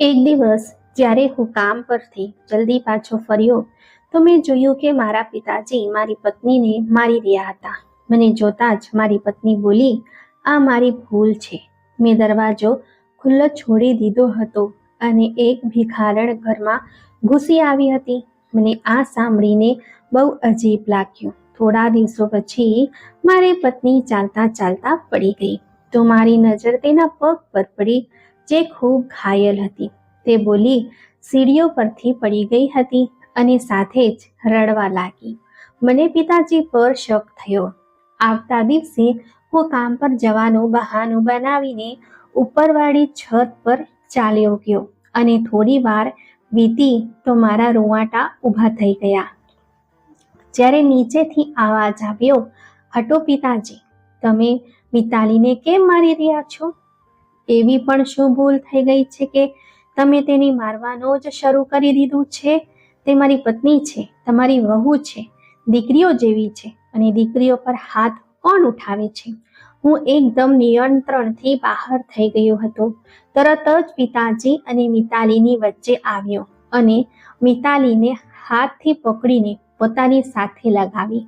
એક દિવસ જ્યારે હું કામ પરથી જલ્દી પાછો ફર્યો, તો મેં જોયું કે મારા પિતાજી મારી પત્નીને મારી રહ્યા હતા. મને જોતા જ મારી પત્ની બોલી, આ મારી ભૂલ છે. મેં દરવાજો ખુલ્લો છોડી દીધો હતો અને એક ભિખારણ ઘરમાં ઘૂસી આવી હતી. મને આ સાંભળીને બહુ અજીબ લાગ્યું. થોડા દિવસો પછી મારી પત્ની ચાલતા ચાલતા પડી ગઈ. તો મારી નજર તેના પગ પર પડી જે ખૂબ ઘાયલ હતી. તે બોલી, સીડીઓ પરથી પડી ગઈ હતી અને સાથે જ રડવા લાગી. મને પિતાજી પર શક થયો. આવતા દિવસે હું કામ પર જવાનું બહાનું બનાવીને ઉપરવાળી છત પર ચાલ્યો ગયો અને થોડી વાર વીતી તો મારા રૂવાટા ઊભા થઈ ગયા. જ્યારે નીચેથી આવાજ આવ્યો, હટો પિતાજી, તમે મિતાલીને કેમ મારી રહ્યા છો? એવી પણ શું ભૂલ થઈ ગઈ છે કે તમે તેને મારવાનો જ શરૂ કરી દીધું છે? તે મારી પત્ની છે, તમારી વહુ છે, દીકરીઓ જેવી છે અને દીકરીઓ પર હાથ કોણ ઉઠાવે છે? હું એકદમ નિયંત્રણથી બહાર થઈ ગયો હતો. તરત જ પિતાજી અને મિતાલીની વચ્ચે આવ્યો અને મિતાલીને હાથથી પકડીને પોતાની સાથે લગાવી.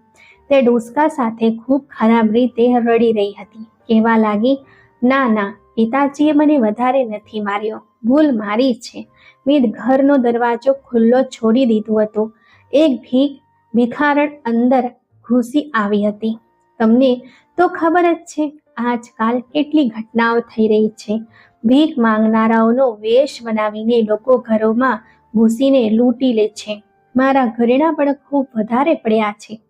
તે ડોસકા સાથે ખૂબ ખરાબ રીતે રડી રહી હતી. કહેવા લાગી, ના ના પિતાજીએ મને વધારે નથી માર્યો. ભૂલ મારી છે. મેં ઘરનો દરવાજો ખુલ્લો છોડી દીધો હતો. એક ભીખ ભિખારણ અંદર ઘૂસી આવી હતી. તમને તો ખબર જ છે, આજકાલ કેટલી ઘટનાઓ થઈ રહી છે. ભીખ માંગનારાઓનો વેશ બનાવીને લોકો ઘરોમાં ઘૂસીને લૂંટી લે છે. મારા ઘરેણા પણ ખૂબ વધારે પડ્યા છે.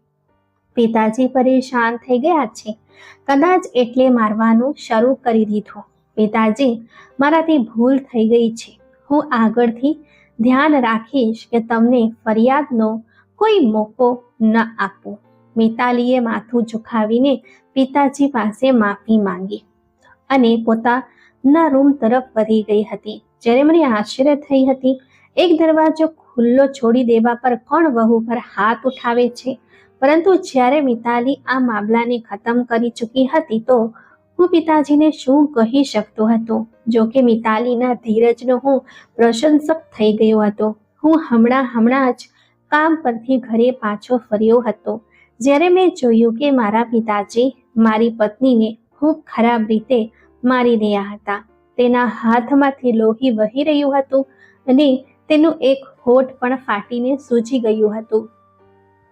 પિતાજી પરેશાન થઈ ગયા છે. કદાચ એટલે મારવાનું શરૂ કરી દીધું. પિતાજી, મારાથી ભૂલ થઈ ગઈ છે. હું આગળથી ધ્યાન રાખીશ કે તમને ફરિયાદનો કોઈ મોકો ન આપો. મિતાલીએ માથું ઝુકાવીને પિતાજી પાસે માફી માંગી અને પોતાના રૂમ તરફ વધી ગઈ હતી. જ્યારે મને આશ્ચર્ય થઈ હતી, એક દરવાજો ખુલ્લો છોડી દેવા પર કોણ વહુ પર હાથ ઉઠાવે છે? પરંતુ જ્યારે મિતાલી આ મામલાને ખતમ કરી ચૂકી હતી તો હું પિતાજીને શું કહી શકતો હતો? જો કે મિતાલીના ધીરજનો હું પ્રશંસક થઈ ગયો હતો. હું હમણાં હમણાં જ કામ પરથી ઘરે પાછો ફર્યો હતો. જ્યારે મેં જોયું કે મારા પિતાજી મારી પત્નીને ખૂબ ખરાબ રીતે મારી રહ્યા હતા. તેના હાથમાંથી લોહી વહી રહ્યું હતું અને તેનું એક હોઠ પણ ફાટીને સૂજી ગયું હતું.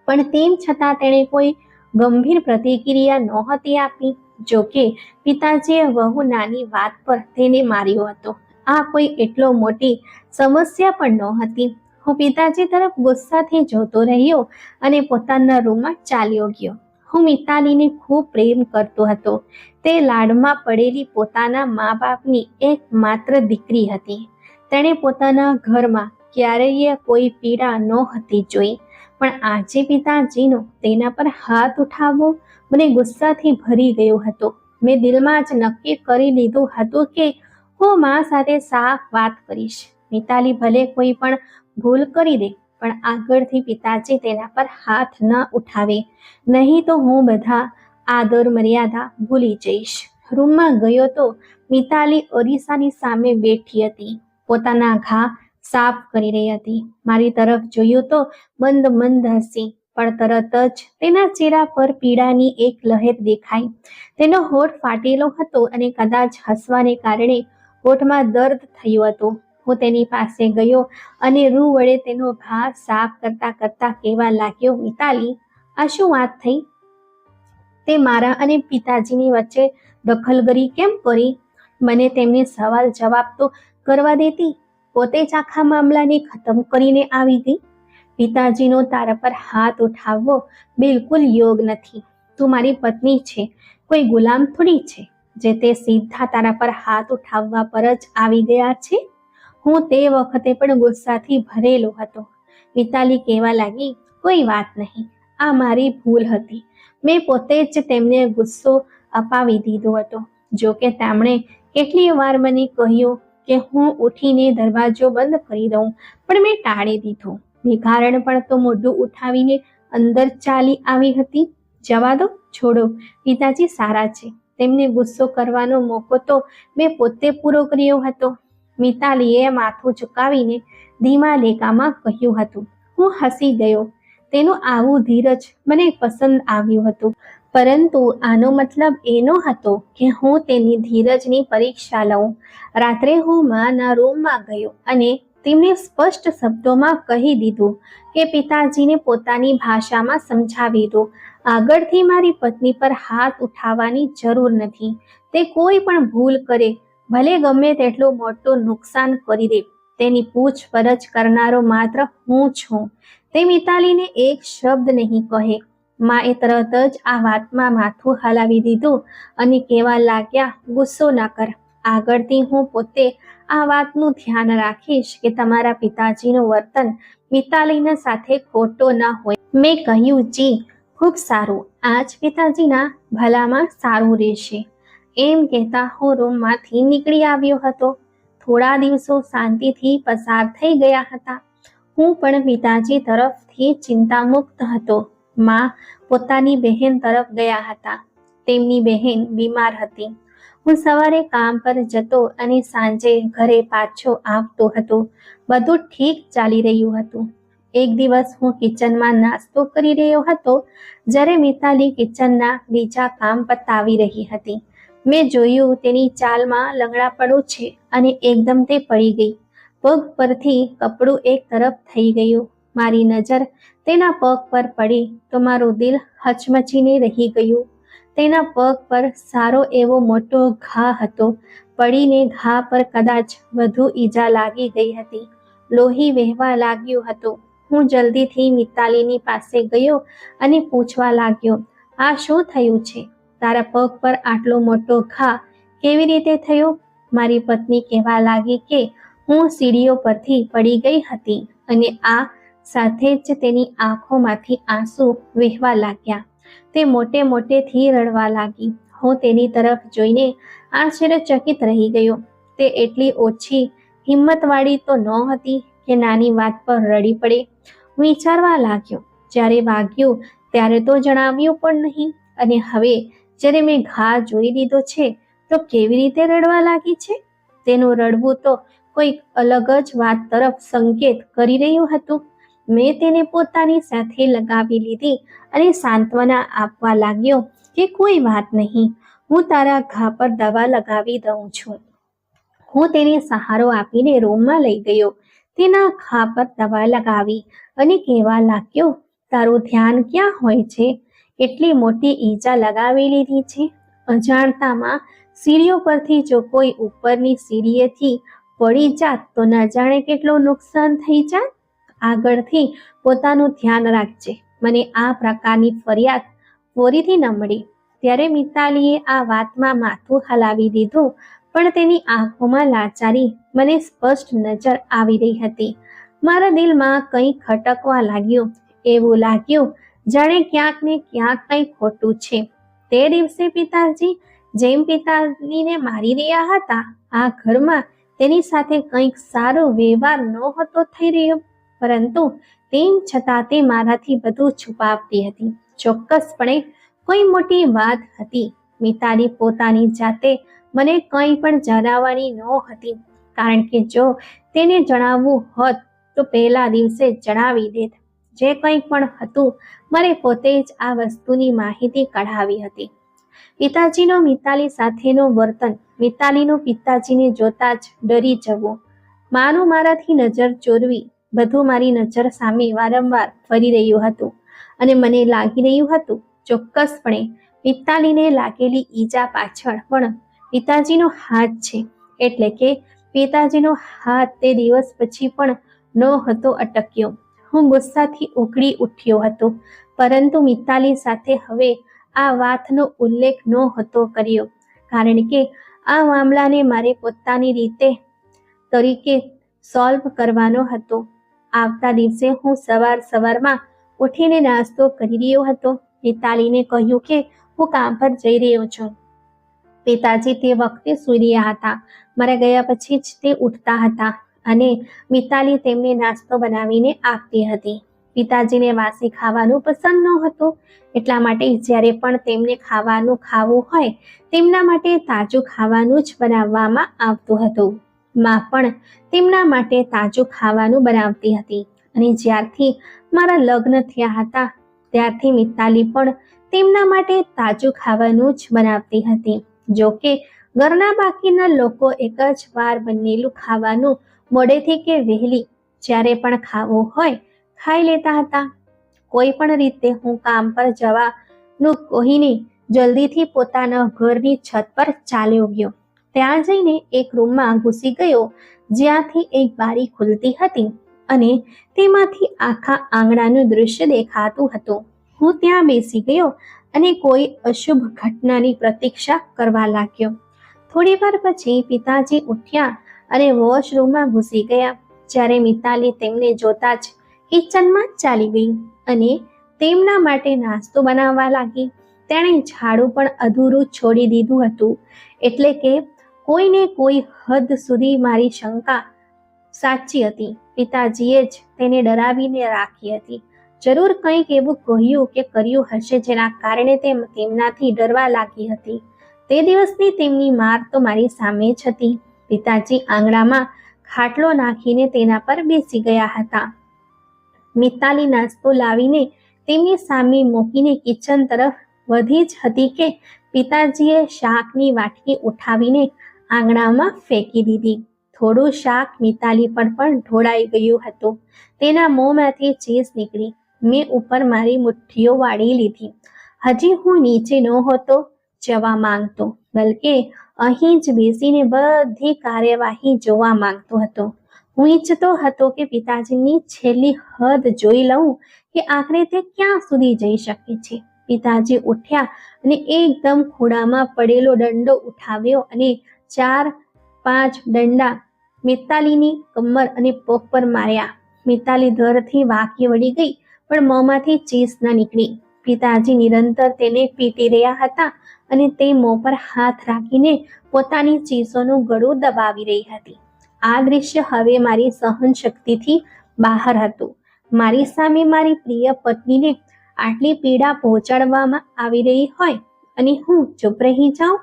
પણ તેમ છતાં તેણે કોઈ ગંભીર પ્રતિક્રિયા નહોતી આપી. જો કે પિતાજીએ વહુ નાની વાત પર તેને માર્યો હતો. આ કોઈ એટલો મોટી સમસ્યા પણ નહોતી. હું પિતાજી તરફ ગુસ્સાથી જોતો રહ્યો અને પોતાના રૂમમાં ચાલ્યો ગયો. હું મિતાલીને ખૂબ પ્રેમ કરતો હતો. તે લાડમાં પડેલી પોતાના મા બાપની એક માત્ર દીકરી હતી. તેણે પોતાના ઘરમાં ક્યારેય કોઈ પીડા નહોતી જોઈ. પણ આજે પિતાજીનો તેના પર હાથ ઉઠાવવો મને ગુસ્સાથી ભરી ગયો હતો. મેં દિલમાં જ નક્કી કરી લીધું હતું કે હું મા સાથે સાફ વાત કરીશ. મિતાલી ભલે કોઈ પણ ભૂલ કરી દે, પણ આગળથી પિતાજી તેના પર હાથ ન ઉઠાવે. નહીં તો હું બધા આદર મર્યાદા ભૂલી જઈશ. રૂમમાં ગયો તો મિતાલી અરીસાની સામે બેઠી હતી. પોતાના ઘા સાફ કરી રહી હતી. મારી તરફ જોયું તો મંદ મંદ હસી, પણ તરત જ તેના ચહેરા પર પીડાની એક લહેર દેખાઈ. તેનો હોઠ ફાટેલો હતો અને કદાચ હસવાને કારણે હોઠમાં દર્દ થયું હતું. હું તેની પાસે ગયો અને રૂ વડે તેનો ઘા સાફ કરતા કરતા કહેવા લાગ્યો, મિતાલી, આ શું વાત થઈ? તે મારા અને પિતાજીની વચ્ચે દખલગરી કેમ કરી? મને તેમને સવાલ જવાબ તો કરવા દેતી? પોતે જ આખા મામલાને ખતમ કરીને આવી ગઈ. પિતાજીનો તારા પર હાથ ઉઠાવવો બિલકુલ યોગ નથી. તું મારી પત્ની છે, કોઈ ગુલામ થોડી છે, જે તે સીધા તારા પર હાથ ઉઠાવવા પર જ આવી ગયા છે? હું તે વખતે પણ ગુસ્સાથી ભરેલો હતો. મિતાલી કહેવા લાગી, કોઈ વાત નહીં, આ મારી ભૂલ હતી. મેં પોતે જ તેમને ગુસ્સો અપાવી દીધો હતો. જો કે તેમણે કેટલી વાર મને કહ્યું કે હું ઉઠીને દરવાજો બંધ કરી દઉં, પણ મેં ટાળી દીધો. ભિખારણ પણ તો મોઢું ઉઠાવીને અંદર ચાલી આવી હતી. જવા દો, છોડો. પિતાજી સારા છે. તેમને ગુસ્સો કરવાનો મોકો તો મેં પોતે પૂરો કર્યો હતો. મિતાલીએ માથું ઝુકાવીને ધીમા લેકામાં કહ્યું હતું, હું હસી ગયો. તેનું આવું ધીરજ મને પસંદ આવ્યું હતું. પરંતુ આનો મતલબ એનો હતો કે હું તેની ધીરજની પરીક્ષા લઉં. રાત્રે હું માના રૂમમાં ગયો અને તેમણે સ્પષ્ટ શબ્દોમાં કહી દીધું કે પિતાજીને પોતાની ભાષામાં સમજાવી દો. આગળથી મારી પત્ની પર હાથ ઉઠાવવાની જરૂર નથી. તે કોઈ પણ ભૂલ કરે, ભલે ગમે તેટલું મોટું નુકસાન કરી દે. તેની પૂછપરછ કરનારો માત્ર હું છું. તે મિતાલીને એક શબ્દ નહીં કહે. માએ તરત જ આ વાતમાં માથું હલાવી દીધું અને કહેવા લાગ્યા, ગુસ્સો ના કર. આગળથી હું પોતે આ વાતનું ધ્યાન રાખીશ કે તમારા પિતાજીનું વર્તન મિતાલીના સાથે ખોટો ના હોય. મેં કહ્યું, જી, ખૂબ સારું. આજ પિતાજીના ભલામાં સારું રહેશે. એમ કહેતા હું રૂમમાંથી નીકળી આવ્યો હતો. થોડા દિવસો શાંતિથી પસાર થઈ ગયા હતા. હું પણ પિતાજી તરફથી ચિંતામુક્ત હતો. માં પોતાની બહેન તરફ ગયા હતા. તેમની બહેન બીમાર હતી. હું સવારે કામ પર જતો અને સાંજે ઘરે પાછો આવતો હતો. બધું ઠીક ચાલી રહ્યું હતું. એક દિવસ હું કિચનમાં નાસ્તો કરી રહ્યો હતો, જ્યારે મિતાલી કિચનના બીજા કામ પતાવી રહી હતી. મેં જોયું તેની ચાલમાં લંગડાપણું છે અને એકદમ તે પડી ગઈ. પગ પરથી કપડું એક તરફ થઈ ગયું. મારી નજર તેના પગ પર પડી તો મારું દિલ હચમચીને રહી ગયું. તેના પગ પર સારો એવો મોટો ઘા હતો. પડીને ઘા પર કદાચ વધુ ઈજા લાગી ગઈ હતી. લોહી વહેવા લાગ્યું હતું. હું જલ્દીથી મિતાલીની પાસે ગયો અને પૂછવા લાગ્યો, આ શું થયું છે? તારા પગ પર આટલો મોટો ઘા કેવી રીતે થયો? મારી પત્ની કહેવા લાગી કે હું સીડીઓ પરથી પડી ગઈ હતી અને આ સાથે જ તેની આંખોમાંથી આંસુ વહેવા લાગ્યા. તે મોટે મોટેથી રડવા લાગી. હું તેની તરફ જોઈને આશ્ચર્યચકિત રહી ગયો. તે એટલી ઓછી હિંમતવાળી તો નહોતી કે નાની વાત પર રડી પડે. હું વિચારવા લાગ્યો. જ્યારે વાગ્યું ત્યારે તો જણાવ્યું પણ નહીં. અને હવે જ્યારે મેં ઘા જોઈ લીધો છે, તો કેવી રીતે રડવા લાગી છે? તેનું રડવું તો કોઈક અલગ જ વાત તરફ સંકેત કરી રહ્યું હતું. મેં તેને પોતાની સાથે લગાવી લીધી અને સાંત્વના આપવા લાગ્યો કે કોઈ વાત નહીં, હું તારા ઘા પર દવા લગાવી દઉં છું. હું તેને સહારો આપીને રૂમમાં લઈ ગયો. તેના ઘા પર દવા લગાવી અને કહેવા લાગ્યો, તારું ધ્યાન ક્યાં હોય છે? એટલી મોટી ઈજા લગાવી લીધી છે? અજાણતામાં સીડીઓ પરથી જો કોઈ ઉપરની સીડીએથી પડી જાત તો ન જાણે કેટલું નુકસાન થઈ જાત? આગળથી પોતાનું ધ્યાન રાખજે. મને આ પ્રકારની ફરિયાદ ફોરીથી ન મળી. ત્યારે મિતાલીએ આ વાતમાં માથું હલાવી દીધું, પણ તેની આંખોમાં લાચારી મને સ્પષ્ટ નજર આવી રહી હતી. મારા દિલમાં કંઈ ખટકવા લાગ્યું, એવું લાગ્યું જાણે ક્યાંક ને ક્યાંક કંઈ ખોટું છે. તે દિવસે પિતાજી, જેમ પિતાજીને મારી રહ્યા હતા, આ ઘરમાં તેની સાથે કંઈક સારો વ્યવહાર નહોતો થઈ રહ્યો. પરંતુ તેમ છતાં તે મારાથી બધું છુપાવતી હતી. ચોક્કસપણે કોઈ મોટી વાત હતી. મિતાલી પોતાની જાતે મને કંઈ પણ જણાવવાની નહોતી કારણ કે જો તેને જણાવવું હોત તો પહેલા દિવસે જણાવી દેત. જે કંઈ પણ હતું, મને પોતે જ આ વસ્તુની માહિતી કઢાવી હતી. પિતાજીનો મિતાલી સાથેનું વર્તન, મિતાલીનું પિતાજીને જોતા જ ડરી જવું. માનું મારાથી નજર ચોરવી બધું મારી નજર સામે વારંવાર ફરી રહ્યું હતું અને મને લાગી રહ્યું હતું ચોક્કસપણે મિતાલીને લાગેલી ઈજા પાછળ પણ પિતાજીનો હાથ છે. એટલે કે પિતાજીનો હાથ તે દિવસ પછી પણ ન હતો અટક્યો. હું ગુસ્સાથી ઉકળી ઉઠ્યો હતો, પરંતુ મિતાલી સાથે હવે આ વાતનો ઉલ્લેખ નહોતો કર્યો, કારણ કે આ મામલાને મારે પોતાની રીતે તરીકે સોલ્વ કરવાનો હતો. આવતા દિવસે હું સવાર સવારમાં ઉઠીને નાસ્તો કરી રહ્યો હતો. મિતાલીને કહ્યું કે હું કામ પર જઈ રહ્યો છું. પિતાજી તે વખતે સૂઈ રહ્યા હતા. મારા ગયા પછી જ તે ઉઠતા હતા અને મિતાલી તેમને નાસ્તો બનાવીને આપતી હતી. પિતાજીને વાસી ખાવાનું પસંદ નહોતું. એટલા માટે જ્યારે પણ તેમને ખાવાનું ખાવું હોય, તેમના માટે તાજું ખાવાનું જ બનાવવામાં આવતું હતું. માં પણ તેમના માટે તાજું ખાવાનું બનાવતી હતી. અને જ્યારથી મારા લગ્ન થયા હતા, ત્યારથી મિતાલી પણ તેમના માટે તાજું ખાવાનું જ બનાવતી હતી. જો કે ઘરના બાકીના લોકો એક જ વાર બનેલું ખાવાનું મોડેથી કે વહેલી જ્યારે પણ ખાવું હોય, ખાઈ લેતા હતા. કોઈ પણ રીતે હું કામ પર જવાનું કહીને જલ્દીથી પોતાના ઘરની છત પર ચાલ્યો ગયો ત્યાં જઈને એક રૂમમાં ઘૂસી ગયો, જ્યાંથી એક બારી ખુલતી હતી અને તેમાંથી આખા આંગણાનું દૃશ્ય દેખાતું હતું. હું ત્યાં બેસી ગયો અને કોઈ અશુભ ઘટનાની પ્રતીક્ષા કરવા લાગ્યો. થોડી વાર પછી પિતાજી ઉઠ્યા અને વોશરૂમમાં ઘૂસી ગયા, જ્યારે મિતાલી તેમને જોતા જ કિચનમાં ચાલી ગઈ અને તેમના માટે નાસ્તો બનાવવા લાગી. તેણે ઝાડુ પણ અધૂરું છોડી દીધું હતું, એટલે કે કોઈને કોઈ હદ સુધી મારી શંકા સાચી હતી. પિતાજીએ જ તેને ડરાવીને રાખી હતી. જરૂર કંઈક એવું કહ્યું કે કર્યું હશે જેના કારણે તે તેમનાથી ડરવા લાગી હતી. તે દિવસની તેમની માર તો મારી સામે જ હતી. પિતાજી આંગણામાં ખાટલો નાખીને તેના પર બેસી ગયા હતા. મિતાલી નાસ્તો લાવીને તેમની સામે મૂકીને કિચન તરફ વધી જ હતી કે પિતાજીએ શાકની વાટકી ઉઠાવીને આંગણામાં ફેંકી દીધી. થોડું શાક મિતાલી પર પણ ઢોળાઈ ગયું હતું. તેના મોંમાંથી ચીસ નીકળી. મેં ઉપર મારી મુઠ્ઠીઓ વાળી લીધી. હજી હું નીચે નહોતો જવા માંગતો. બલકે, અહીં જ બેસીને બધી કાર્યવાહી જોવા માંગતો હતો. હું ઈચ્છતો હતો કે પિતાજીની છેલ્લી હદ જોઈ લઉં કે આખરે તે ક્યાં સુધી જઈ શકે છે. પિતાજી ઉઠ્યા અને એકદમ ખોડામાં પડેલો દંડો ઉઠાવ્યો અને ચાર, પાંચ દંડા મિતાલીની કમર અને પોખ પર માર્યા. મિતાલી ધરથી વાકી વળી ગઈ, પણ મોંમાંથી ચીસ ન નીકળી. પિતાજી નિરંતર તેને પીટી રહ્યા હતા અને તે મોં પર હાથ રાખીને પોતાની ચીસોનું ગળું દબાવી રહી હતી. આ દ્રશ્ય હવે મારી સહન શક્તિથી બહાર હતું. મારી સામે મારી પ્રિય પત્નીને આટલી પીડા પહોંચાડવામાં આવી રહી હોય અને હું ચૂપ રહી જાઉં?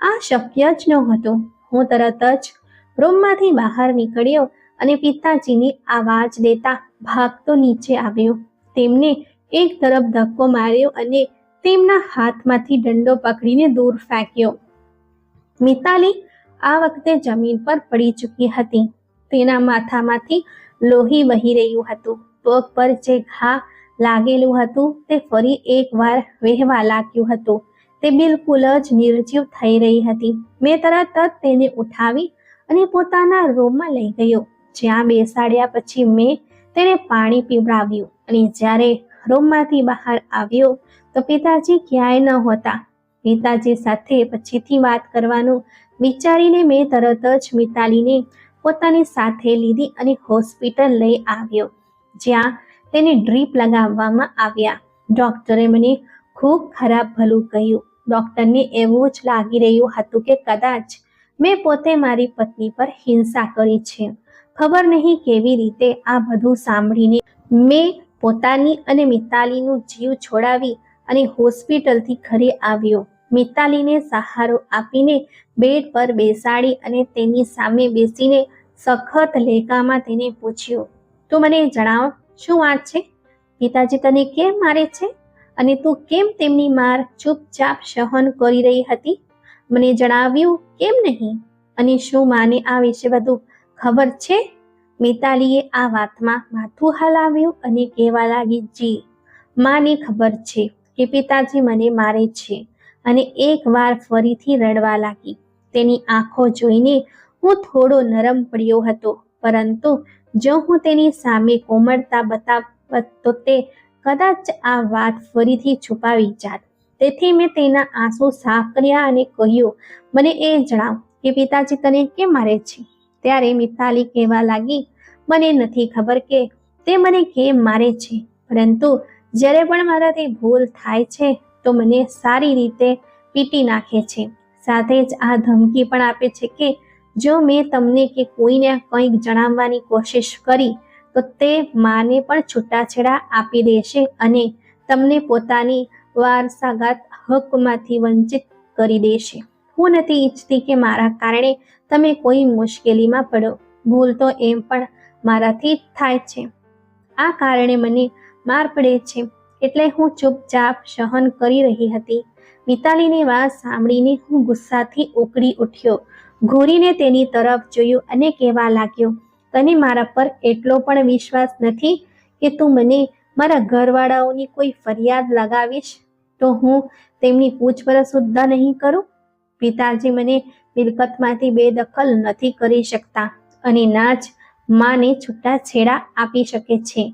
આ શક્ય જ નહોતું. હું તરત જ રૂમમાંથી બહાર નીકળ્યો અને પિતાજીની આવાજ દેતા ભાગતો નીચે આવ્યો. તેમને એક તરફ ધક્કો માર્યો અને તેમના હાથમાંથી દંડો પકડીને દૂર ફેંક્યો. મિતાલી આ વખતે જમીન પર પડી ચૂકી હતી. તેના માથામાંથી લોહી વહી રહ્યું હતું. પગ પર જે ઘા લાગેલું હતું તે ફરી એકવાર વહેવા લાગ્યું હતું. તે બિલકુલ જ નિર્જીવ થઈ રહી હતી. મેં તરત જ તેને ઉઠાવી અને પોતાના રૂમમાં લઈ ગયો. જ્યાં બેસાડ્યા પછી મેં તેને પાણી પીવડાવ્યું. અને જ્યારે રૂમમાંથી બહાર આવ્યો, તો પિતાજી ક્યાંય ન હતા. પિતાજી સાથે પછીથી વાત કરવાનું વિચારીને મેં તરત જ મિતાલીને પોતાની સાથે લીધી અને હોસ્પિટલ લઈ આવ્યો, જ્યાં તેને ડ્રીપ લગાવવામાં આવ્યા. ડૉક્ટરે મને ખૂબ ખરાબ ભલું કહ્યું. ડૉક્ટરને એવું જ લાગી રહ્યું હતું કે કદાચ મેં પોતે મારી પત્ની પર હિંસા કરી છે. ખબર નહીં કેવી રીતે આ બધું સાંભળીને મેં પોતાની અને મિતાલીનું જીવ છોડાવી અને હોસ્પિટલથી ઘરે આવ્યો. મિતાલીને સહારો આપીને બેડ પર બેસાડી અને તેની સામે બેસીને સખત લેકામાં તેને પૂછ્યું, તું મને જણાવો, શું વાત છે? પિતાજી તને કેમ મારે છે? અને તું કેમ તેમની માર ચૂપચાપ સહન કરી રહી હતી? મને જણાવ્યું, કેમ નહીં? અને શું માને આ વિશે બધું ખબર છે? મિતાલીએ આ વાતમાં માથું હલાવ્યું અને કહેવા લાગી, જી, માને ખબર છે કે પિતાજી મને મારે છે. અને એકવાર ફરીથી રડવા લાગી. તેની આંખો જોઈને હું થોડો નરમ પડ્યો હતો, પરંતુ જો હું તેની સામે કોમળતા બતાવત તો તે કદાચ આ વાત ફરીથી છુપાવી જાત. તેથી મેં તેના આંસુ સાફ કર્યા અને કહ્યું, મને એ જણાવ કે પિતાજી તને કેમ મારે છે? ત્યારે મિતાલી કહેવા લાગી, મને નથી ખબર કે તે મને કેમ મારે છે. પરંતુ જ્યારે પણ મારાથી ભૂલ થાય છે, તો મને સારી રીતે પીટી નાખે છે. સાથે જ આ ધમકી પણ આપે છે કે જો મેં તમને કે કોઈને કંઈક જણાવવાની કોશિશ કરી તો તે માને પણ છૂટાછેડા આપી દેશે અને તમને પોતાની વારસાગત હકમાંથી વંચિત કરી દેશે. હું નથી ઈચ્છતી કે મારા કારણે તમે કોઈ મુશ્કેલીમાં પડો. ભૂલ તો એમ પણ મારાથી જ થાય છે. આ કારણે મને માર પડે છે. એટલે હું ચૂપચાપ સહન કરી રહી હતી. મિતાલીની વાત સાંભળીને હું ગુસ્સાથી ઉકળી ઉઠ્યો. ઘોરીને તેની તરફ જોયું અને કહેવા લાગ્યો તને મારા પર એટલો પણ વિશ્વાસ નથી કે તું મને મારા ઘરવાળાઓની કોઈ ફરિયાદ લગાવીશ? તો હું તેમની પૂછપરછ સુદ્ધા નહીં કરું? પિતાજી મને મિલકતમાંથી બેદખલ નથી કરી શકતા અને ના જ માને છૂટાછેડા આપી શકે છે.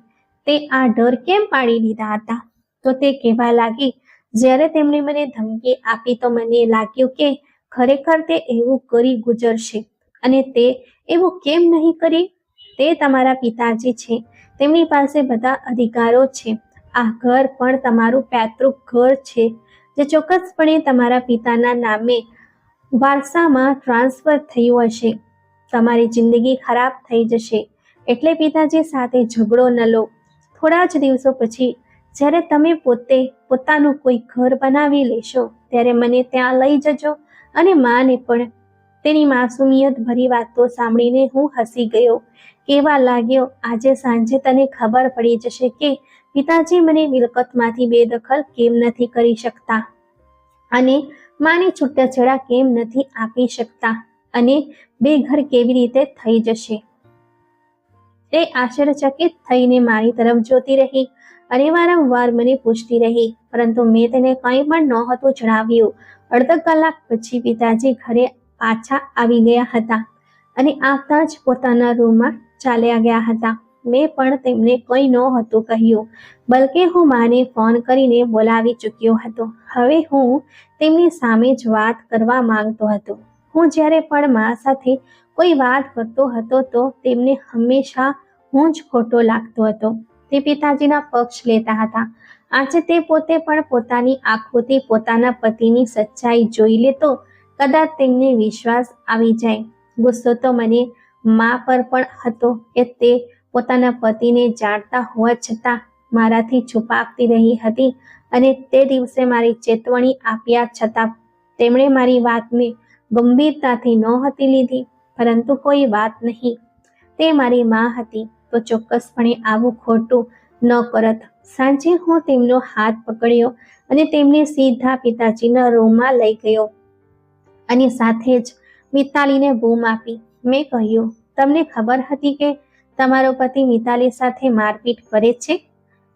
તે આ ડર કેમ પાડી દીધા હતા? તો તે કહેવા લાગી, જ્યારે તેમણે મને ધમકી આપી તો મને લાગ્યું કે ખરેખર તે એવું કરી ગુજરશે. અને તે એવું કેમ નહીં કરી? તે તમારા પિતાજી છે. તેમની પાસે બધા અધિકારો છે. આ ઘર પણ તમારું પૈતૃક ઘર છે. જે ચોક્કસપણે તમારા પિતાના નામે વારસામાં ટ્રાન્સફર થયું હશે. તમારી જિંદગી ખરાબ થઈ જશે. એટલે પિતાજી સાથે ઝઘડો ન લો. થોડા જ દિવસો પછી જ્યારે તમે પોતે પોતાનું કોઈ ઘર બનાવી લેશો, ત્યારે મને ત્યાં લઈ જજો અને માને પણ તેની માસુમિયત ભરી વાતો સાંભળીને હું હસી ગયો. કેવા લાગ્યો? આજે સાંજે તને ખબર પડી જશે કે પિતાજી મને મિલકતમાંથી બેદખલ કેમ નથી કરી શકતા અને માની છૂટાછેડા કેમ નથી આપી શકતા અને બે ઘર કેવી રીતે થઈ જશે? તે આશ્ચર્યચકિત થઈને મારી તરફ જોતી રહી અને વારંવાર મને પૂછતી રહી, પરંતુ મેં તેને કંઈ પણ નહોતું જણાવ્યું. અડધા કલાક પછી પિતાજી ઘરે પાછા આવી ગયા હતા અને આવતા જ પોતાના રૂમમાં ચાલ્યા ગયા હતા. મેં પણ તેમને કંઈ નહોતું કહ્યું, બલકે હું માને ફોન કરીને બોલાવી ચૂક્યો હતો. હવે હું તેમની સામે જ વાત કરવા માંગતો હતો. હું જ્યારે પણ મા સાથે કોઈ વાત કરતો હતો તો તેમને હંમેશા હું જ ખોટો લાગતો હતો. તે પિતાજીના પક્ષ લેતા હતા. આજે તે પોતે પણ પોતાની આંખોથી પોતાના પતિની સચ્ચાઈ જોઈ લે તો કદાચ તેમને વિશ્વાસ આવી જાય. ગુસ્સો તો મને મા પર પણ હતો કે તે પોતાના પતિને જાણતા હોવા છતાં મારાથી છુપાવતી રહી હતી અને તે દિવસે મારી ચેતવણી આપ્યા છતાં તેમણે મારી વાતને ગંભીરતાથી નહોતી લીધી, પરંતુ કોઈ વાત નહીં. તે મારી મા હતી તો ચોક્કસપણે આવું ખોટું ન કરત. સાંજે હું તેમનો હાથ પકડ્યો અને તેમને સીધા પિતાજીના રૂમમાં લઈ ગયો. અને સાથે જ મિતાલીને બૂમ આપી. મેં કહ્યું, તમને ખબર હતી કે તમારો પતિ મિતાલી સાથે મારપીટ કરે છે?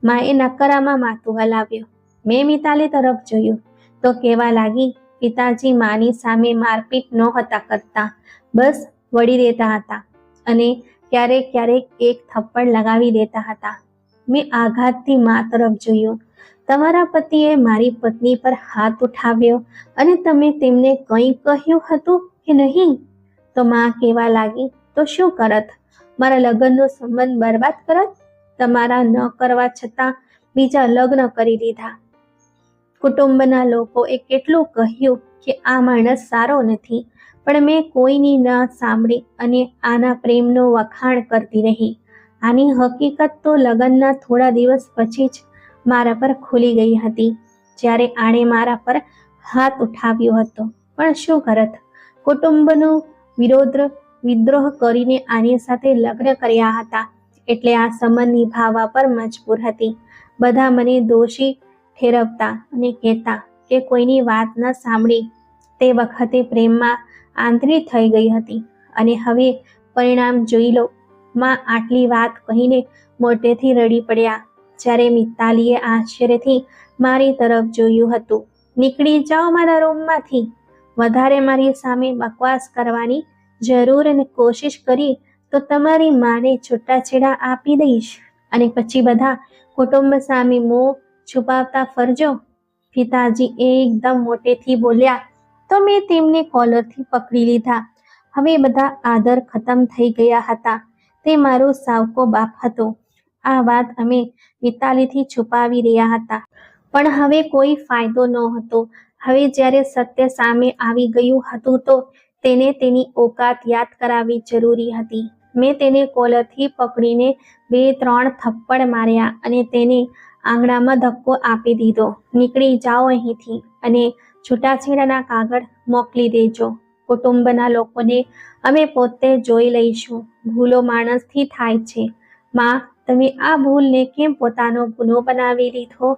માએ નકારામાં માથું હલાવ્યું. મેં મિતાલી તરફ જોયું. તો કહેવા લાગી, પિતાજી માની સામે મારપીટ નહોતા કરતા. બસ વળી દેતા હતા અને ક્યારેક ક્યારેક એક થપ્પડ લગાવી દેતા હતા. મેં આઘાતથી મા તરફ જોયું. તમારા પતિએ મારી પત્ની પર હાથ ઉઠાવ્યો અને તમે તેમને કંઈ કહ્યું હતું કે નહીં? તો મા કહેવા લાગી, તો શું કરત? મારા લગ્નનો સંબંધ બરબાદ કરત? તમારા ન કરવા છતાં બીજા લગ્ન કરી દીધા. કુટુંબના લોકોએ કેટલું કહ્યું કે આ માણસ સારો નથી, પણ મેં કોઈની ન સાંભળી અને આના પ્રેમનો વખાણ કરતી રહી. આની હકીકત તો લગ્નના થોડા દિવસ પછી જ મારા પર ખુલી ગઈ હતી. જ્યારે આણે મારા પર હાથ ઉઠાવ્યો હતો. પણ શું કરત? કુટુંબનો વિરોધ વિદ્રોહ કરીને આની સાથે લગ્ન કર્યા હતા. એટલે આ સમન નિભાવવા પર મજબૂર હતી. બધા મને દોષી ઠેરવતા અને કહેતા કે કોઈની વાત ન સાંભળી. તે વખતે પ્રેમમાં આંતરી થઈ ગઈ હતી. અને હવે પરિણામ જોઈ લો. માં આટલી વાત કહીને મોટેથી રડી પડ્યા. જ્યારે મિતાલીએ આશ્ચર્યથી મારી તરફ જોયું હતું. નીકળી જાઓ મારા રૂમમાંથી. વધારે મારી સામે બકવાસ કરવાની જરૂર અને કોશિશ કરી તો તમારી માને છૂટાછેડા આપી દઈશ. અને પછી બધા કુટુંબ સામે મોં છુપાવતા ફરજો. પિતાજી એકદમ મોટેથી બોલ્યા, તો મેં તેમને કોલરથી પકડી લીધા. હવે બધા આદર ખતમ થઈ ગયા હતા. તે મારો સાવકો બાપ હતો. આ વાત અમે મિતાલીથી છુપાવી રહ્યા હતા. પણ હવે કોઈ ફાયદો ન હતો. હવે જ્યારે સત્ય સામે આવી ગયું હતું તો તેને તેની ઓકાત યાદ કરાવવી જરૂરી હતી. મેં તેને કોલરથી પકડીને બે ત્રણ થપ્પડ માર્યા અને તેને આંગણામાં ધક્કો આપી દીધો. નીકળી જાઓ અહીંથી અને છૂટાછેડાના કાગળ મોકલી દેજો. કુટુંબના લોકોને અમે પોતે જોઈ લઈશું. ભૂલો માણસથી થાય છે. માં તમે આ ભૂલને કેમ પોતાનો ગુનો બનાવી લીધો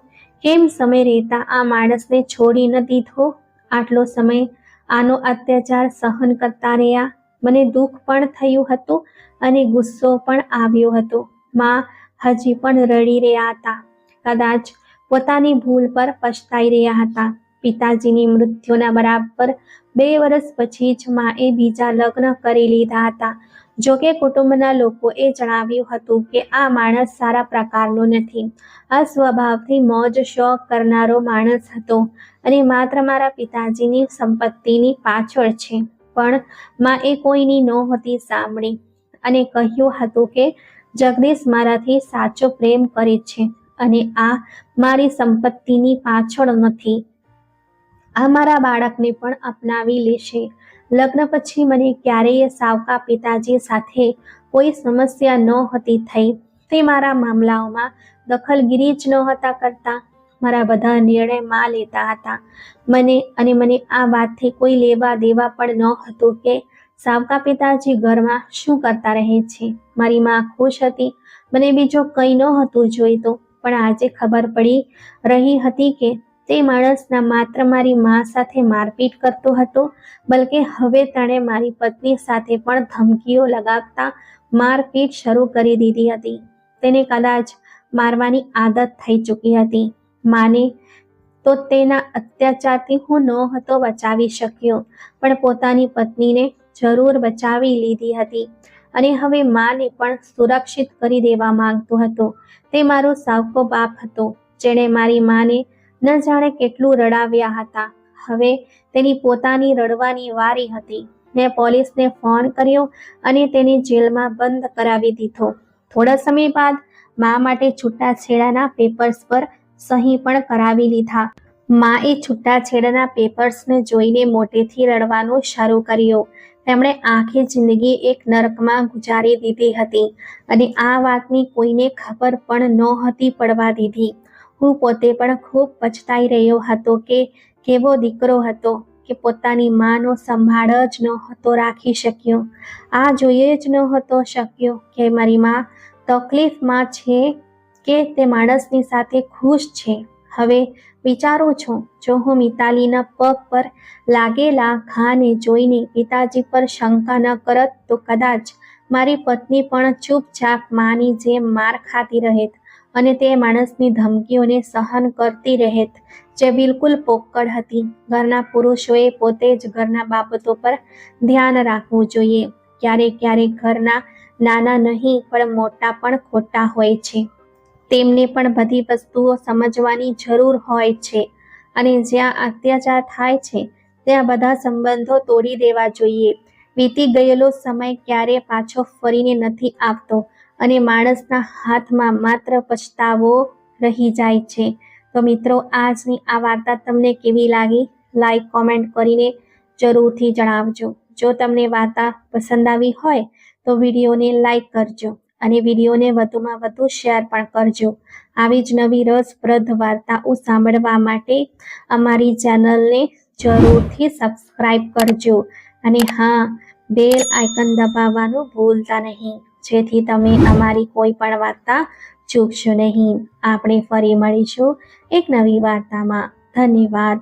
કેમ સમય રહેતા આ માણસને છોડી ન દીધો? આટલો સમય આનો અત્યાચાર સહન કરતા રહ્યા. મને દુઃખ પણ થયું હતું અને ગુસ્સો પણ આવ્યો હતો. માં હજી પણ રડી રહ્યા હતા. કદાચ પોતાની ભૂલ પર પછતાઈ રહ્યા હતા. પિતાજીની મૃત્યુના બરાબર બે વર્ષ પછી જ માએ બીજા લગ્ન કરી લીધા હતા. જોકે કુટુંબના લોકોએ જણાવ્યું હતું કે આ માણસ સારા પ્રકારનો નથી. આ સ્વભાવથી મોજ, શોખ કરનારો માણસ હતો અને માત્ર મારા પિતાજીની સંપત્તિની પાછળ છે. પણ માએ કોઈની નહોતી સાંભળી અને કહ્યું હતું કે જગદીશ મારાથી સાચો પ્રેમ કરે છે અને આ મારી સંપત્તિની પાછળ નથી. આ મારા બાળકને પણ અપનાવી લેશે. લગ્ન પછી મને ક્યારેય સાવકા પિતાજી સાથે કોઈ સમસ્યા નહોતી થઈ. તે મારા મામલાઓમાં દખલગીરી જ નહોતા કરતા. મારા બધા નિર્ણયમાં લેતા હતા. મને અને મને આ વાતથી કોઈ લેવા દેવા પણ ન હતું કે સાવકા પિતાજી ઘરમાં શું કરતા રહે છે. મારી માં ખુશ હતી. મને બીજો કંઈ નહોતું જોઈતું. પણ આજે ખબર પડી રહી હતી કે તે માણસના માત્ર મારી મા સાથે મારપીટ કરતો હતો, બલકે હવે તેણે મારી પત્ની સાથે પણ ધમકીઓ લગાવતા મારપીટ શરૂ કરી દીધી હતી. તેને કદાચ મારવાની આદત થઈ ચૂકી હતી. માને તો તેના અત્યાચારથી હું નહોતો બચાવી શક્યો, પણ પોતાની પત્નીને જરૂર બચાવી લીધી હતી અને હવે માને પણ સુરક્ષિત કરી દેવા માંગતો હતો. તે મારો સાવકો બાપ હતો, જેણે મારી માને ન જાણે કેટલું રડાવ્યા હતા. હવે તેની પોતાની રડવાની વારી હતી. મેં પોલીસને ફોન કર્યો અને તેને જેલમાં બંધ કરાવી દીધો. થોડા સમય બાદ મા માટે છૂટાછેડાના પેપર્સ પર સહી પણ કરાવી લીધા. માએ છૂટાછેડાના પેપર્સને જોઈને મોટેથી રડવાનું શરૂ કર્યું. તેમણે આખી જિંદગી એક નરકમાં ગુજારી દીધી હતી અને આ વાતની કોઈને ખબર પણ નહોતી પડવા દીધી. હું પોતે પણ ખૂબ પછતાઈ રહ્યો હતો કે કેવો દીકરો હતો કે પોતાની માનો સંભાળ જ નહોતો રાખી શક્યો. આ જોઈએ જ નહોતો શક્યો કે મારી માં તકલીફમાં છે કે તે માણસની સાથે ખુશ છે. હવે વિચારું છું, જો હું મિતાલીના પગ પર લાગેલા ઘાને જોઈને પિતાજી પર શંકા ન કરત તો કદાચ મારી પત્ની પણ ચૂપચાપ માની જેમ માર ખાતી રહેત. અને તે માણસની ધમકીઓને સહન કરતી રહેત, જે બિલકુલ પોકળ હતી. ઘરના પુરુષોએ પોતે જ ઘરના બાબતો પર ધ્યાન રાખવું જોઈએ. ક્યારેક ક્યારેક ઘરના નાના નહીં, પણ મોટા પણ ખોટા હોય છે. તેમને પણ બધી વસ્તુઓ સમજવાની જરૂર હોય છે. અને જ્યાં અત્યાચાર થાય છે, ત્યાં બધા સંબંધો તોડી દેવા જોઈએ. વીતી ગયેલો સમય ક્યારે પાછો ફરીને નથી આવતો. અને માણસના હાથમાં માત્ર પછતાવો રહી જાય છે. તો મિત્રો, આજની આ વાર્તા તમને કેવી લાગી? લાઈક કોમેન્ટ કરીને જરૂરથી જણાવજો. જો તમને વાર્તા પસંદ આવી હોય, તો વિડીયોને લાઈક કરજો અને વિડીયોને વધુમાં વધુ શેર પણ કરજો. આવી જ નવી રસપ્રદ વાર્તાઓ સાંભળવા માટે અમારી ચેનલને જરૂરથી સબસ્ક્રાઈબ કરજો. અને હા બેલ આઇકન દબાવવાનું ભૂલતા નહીં. જેથી તમે અમારી કોઈ પણ વાર્તા ચૂકશો નહીં. આપણે ફરી મળીશું એક નવી વાર્તામાં. ધન્યવાદ.